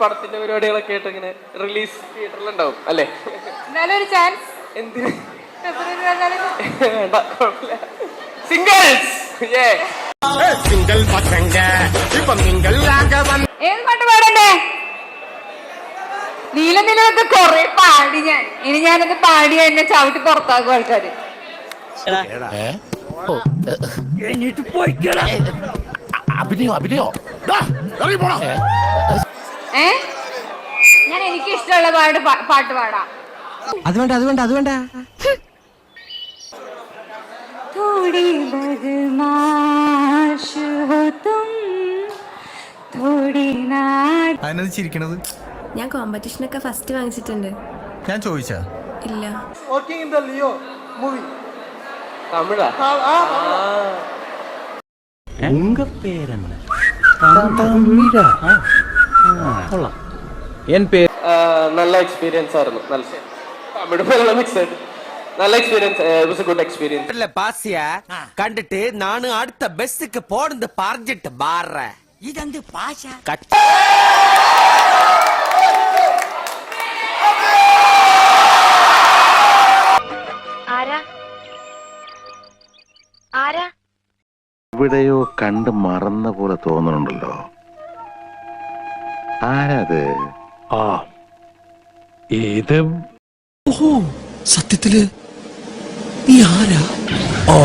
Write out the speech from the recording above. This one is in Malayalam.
പടത്തിന്റെ പരിപാടികളൊക്കെ ആയിട്ട് ഇങ്ങനെ റിലീസ് തിയേറ്ററിലുണ്ടാവും അല്ലേ? എന്നാലും ഒരു ചാൻസ് എന്തിന്? വേണ്ട കുഴപ്പമില്ല. സിംഗിൾസ് ഏ സിംഗിൾ പസംഗ ഇപ്പൊ നിങ്ങൾ ഏത് പാട്ട് പാടണ്ടേ? നീല നിലൊക്കെ കൊറേ പാടി ഞാൻ. ഇനി ഞാനത് പാടി എന്നെ ചവിട്ടി പുറത്താക്കും ആൾക്കാര്. അഭിനയോ അഭിനയോ. ഏ ഞാൻ എനിക്ക് ഇഷ്ടമുള്ള പാട്ട് പാ- പാട്ട് പാടാം അത് വേണ്ട അത് വേണ്ട അത് വേണ്ട थोड़ी बदमाश हो तुम थोड़ी ना അതിനത് ചിരിക്കണത് ഞാൻ കോമ്പറ്റീഷനൊക്കെ ഫസ്റ്റ് വാങ്ങിച്ചിട്ടുണ്ട് ഞാൻ ചോദിച്ചാ ഇല്ല working in the Leo movie തമിഴാ ആ, നല്ല എക്സ്പീരിയൻസ് ആയിരുന്നു നല്ല തമിഴ് മലയാളം മിക്സ് ആയിട്ട് നല്ല experience was a good experience பாசிய கண்டுட்டு நானும் அடுத்த பெஸ்ஸுக்கு போனது பறஞ்சிட்டு மாறுறேன் இது வந்து பாஷா എവിടെയോ കണ്ട് മറന്ന പോലെ തോന്നുന്നുണ്ടല്ലോ ആരാത്? ആ ഇത് സത്യത്തിൽ നീ ആരാ? ആ.